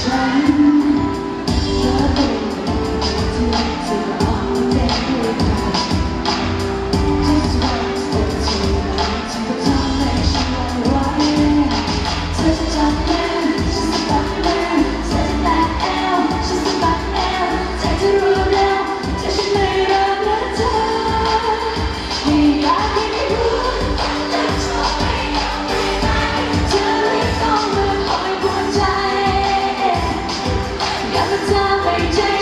ฉัน change.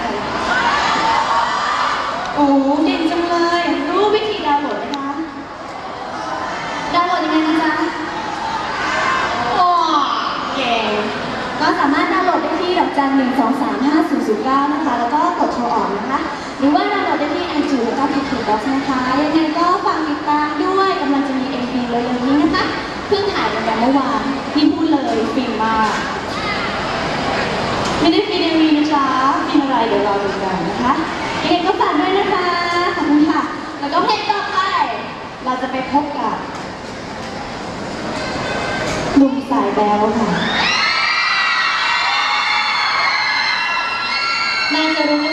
ก็สามารถดาวน์โหลดได้ที่ดอกจันหนึ่งสองสามห้าศูนย์ศูนย์เก้านะคะ แล้วก็กดโทรออกนะคะ หรือว่าดาวน์โหลดได้ที่ไอจูแล้วก็พีพีบ็อกซ์นะคะ ยังไงก็ฝากติดตามด้วยกำลังจะมีเอ็มพีเลยอย่างนี้นะคะ เพิ่งถ่ายกันแบบเมื่อวานนี่พูดเลยฟินมาก ไม่ได้ฟินเอ็มวีนะจ๊ะฟินอะไรเดี๋ยวรอดูกันนะคะยังไงก็ฝากด้วยนะคะ ขอบคุณค่ะ แล้วก็เพลงต่อไป เราจะไปพบกับหนุ่มสายแบ๊วค่ะ ว่